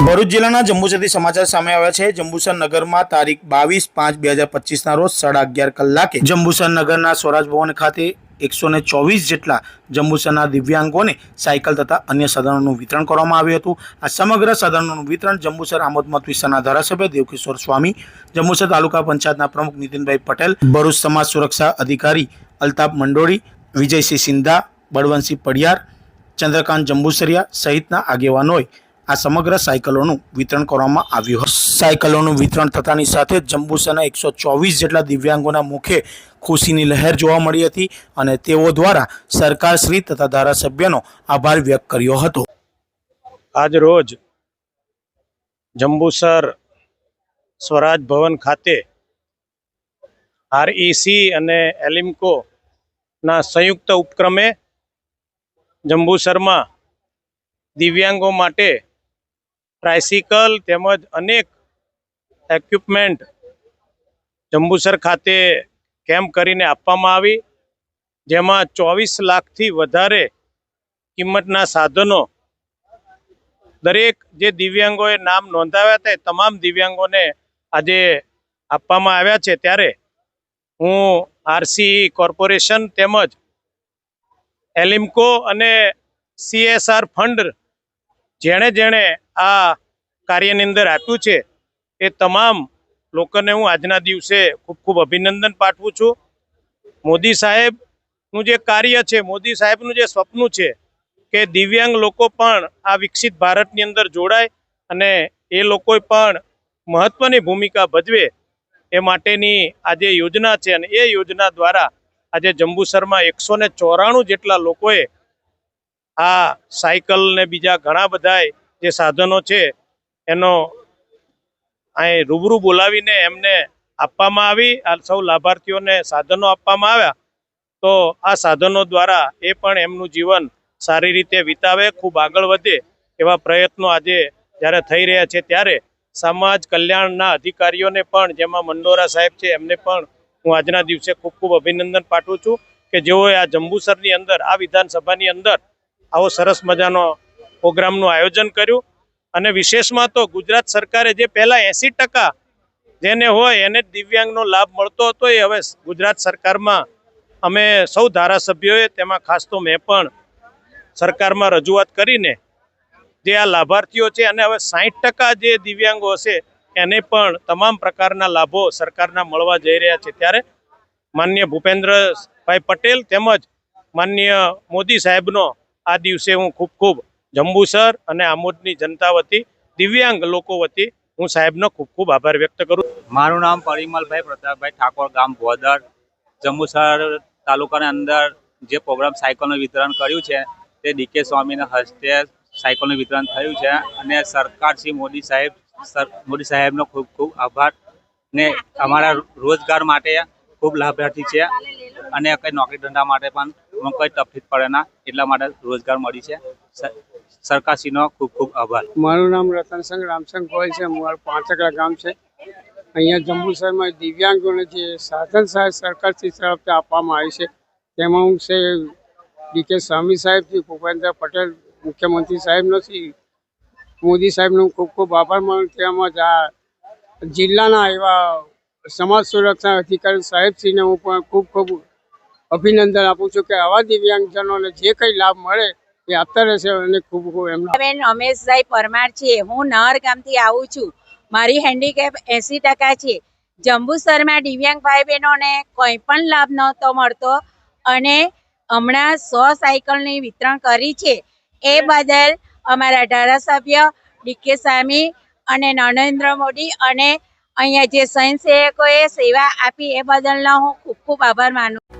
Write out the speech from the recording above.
ભરૂચ જિલ્લાના જંબુસરથી સમાચાર સામે આવ્યા છે. જંબુસર નગરમાં તારીખ બાવીસ પાંચ બે હજાર પચીસના રોજ સાડા અગિયાર કલાકે જંબુસર નગરના સ્વરાજ ભવન ખાતે એકસો ને ચોવીસ જેટલા જંબુસરના દિવ્યાંગોને સાયકલ તથા અન્ય સાધનોનું વિતરણ કરવામાં આવ્યું હતું. આ સમગ્ર સાધનોનું વિતરણ જંબુસર આમોદમત વિસ્તારના ધારાસભ્ય દેવકિશોર સ્વામી, જંબુસર તાલુકા પંચાયતના પ્રમુખ નીતિનભાઈ પટેલ, ભરૂચ સમાજ સુરક્ષા અધિકારી અલ્તાફ મંડોળી, વિજયસિંહ સિંધા, બળવંતસિંહ પડિયાર, ચંદ્રકાંત જંબુસરિયા સહિતના આગેવાનોએ આ સમગ્ર સાયકલોનું વિતરણ કરવામાં આવ્યું હતું. સાયકલોનું વિતરણ થતાની સાથે જંબુસરના એકસો ચોવીસ જેટલા દિવ્યાંગોના મુખે ખુશીની લહેર જોવા મળી હતી અને તેઓ દ્વારા સરકારશ્રી તથા ધારાસભ્યનો આભાર વ્યક્ત કર્યો હતો. આજ રોજ જંબુસર સ્વરાજ ભવન ખાતે આરઈસી અને એલિમ્કોના સંયુક્ત ઉપક્રમે જંબુસરમાં દિવ્યાંગો માટે ટ્રાયસિકલ તેમજ અનેક એક્વિપમેન્ટ જંબુસર ખાતે કેમ્પ કરીને આપવામાં આવી. જેમાં ચોવીસ લાખથી વધારે કિંમતના સાધનો દરેક જે દિવ્યાંગોએ નામ નોંધાવ્યા હતા તમામ દિવ્યાંગોને આજે આપવામાં આવ્યા છે. ત્યારે હું આરસી કોર્પોરેશન તેમજ એલિમ્કો અને સીએસઆર ફંડ જેણે જેણે આ કાર્યની અંદર આપ્યું છે એ તમામ લોકોને હું આજના દિવસે ખૂબ ખૂબ અભિનંદન પાઠવું છું. મોદી સાહેબનું જે કાર્ય છે, મોદી સાહેબનું જે સ્વપ્ન છે કે દિવ્યાંગ લોકો પણ આ વિકસિત ભારતની અંદર જોડાય અને એ લોકો પણ મહત્વની ભૂમિકા ભજવે એ માટેની આજે યોજના છે અને એ યોજના દ્વારા આજે જંબુસરમાં એકસો ને ચોરાણું જેટલા લોકોએ આ સાયકલ ને બીજા ઘણા બધા જે સાધનો છે, એનો અહીં રૂબરૂ બોલાવીને એમને આપવામાં આવી, આ સૌ લાભાર્થીઓને સાધનો આપવામાં આવ્યા. તો આ સાધનો દ્વારા એ પણ એમનું જીવન સારી રીતે વિતાવે, ખૂબ આગળ વધે એવા પ્રયત્નો આજે જ્યારે થઈ રહ્યા છે ત્યારે સમાજ કલ્યાણના અધિકારીઓને પણ, જેમાં મંડોરા સાહેબ છે, એમને પણ હું આજના દિવસે ખૂબ ખૂબ અભિનંદન પાઠવું છું કે જેઓએ આ જંબુસરની અંદર, આ વિધાનસભાની અંદર આવો સરસ મજાનો પ્રોગ્રામનું આયોજન કર્યું. અને વિશેષમાં તો ગુજરાત સરકારે જે પહેલાં એસી ટકા જેને હોય એને દિવ્યાંગનો લાભ મળતો હતો, એ હવે ગુજરાત સરકારમાં અમે સૌ ધારાસભ્યોએ તેમાં ખાસ તો મેં પણ સરકારમાં રજૂઆત કરીને જે આ લાભાર્થીઓ છે અને હવે સાહીઠ ટકા જે દિવ્યાંગો હશે, એને પણ તમામ પ્રકારના લાભો સરકારના મળવા જઈ રહ્યા છે. ત્યારે માન્ય ભૂપેન્દ્રભાઈ પટેલ તેમજ માન્ય મોદી સાહેબનો આ દિવસે હું ખૂબ ખૂબ જંબુસર અને આમોદની જનતા વતી, દિવ્યાંગ લોકો વતી હું સાહેબનો ખૂબ ખૂબ આભાર વ્યક્ત કરું મારું નામ પરિમલભાઈ પ્રતાપભાઈ ઠાકોર ગામ ભોદર જંબુસર તાલુકાની અંદર જે પ્રોગ્રામ સાયકલનું વિતરણ કર્યું છે, તે ડીકે સ્વામીના હસ્તે સાયકલનું વિતરણ થયું છે અને સરકાર શ્રી મોદી સાહેબ મોદી સાહેબનો ખૂબ ખૂબ આભાર ને અમારા રોજગાર માટે ખૂબ લાભાર્થી છે અને કંઈ નોકરી ધંધા માટે પણ અમને કંઈ તકલીફ પડે ના, એટલા માટે રોજગાર મળી છે. સર- સરકારશ્રીનો ખૂબ ખૂબ આભાર. મારું નામ રતનસંગ રામસંગ ગોયલ છે મારું પાંચકડા ગામ છે. અહીંયા જંબુસરમાં દિવ્યાંગોને જે સાધન સહાય સરકારથી તરફથી આપવામાં આવી છે, તેમાં હું છે ડીકે સ્વામી સાહેબથી, ભૂપેન્દ્ર પટેલ મુખ્યમંત્રી સાહેબનો શ્રી મોદી સાહેબનો ખૂબ ખૂબ આભાર માનું તેમજ આ જિલ્લાના એવા સમાજ સુરક્ષા અધિકારી સાહેબશ્રીને હું પણ ખૂબ ખૂબ અભિનંદન આપું છું કે આવા દિવ્યાંગજનોને જે કંઈ લાભ મળે એ આપતા રહેશે અને ખૂબ ખૂબ એમનો. બેન, અમેશભાઈ પરમાર છે હું નહર ગામથી આવું છું. મારી હેન્ડીકેપ એંસી ટકા છે. જંબુસરમાં દિવ્યાંગ ભાઈ બહેનોને કોઈ પણ લાભ નહોતો મળતો અને હમણાં સો સાયકલની વિતરણ કરી છે. એ બદલ અમારા ધારાસભ્ય ડીકે સ્વામી અને નરેન્દ્ર મોદી અને અહીંયા જે સ્વયંસેવકોએ સેવા આપી એ બદલનો હું ખૂબ ખૂબ આભાર માનું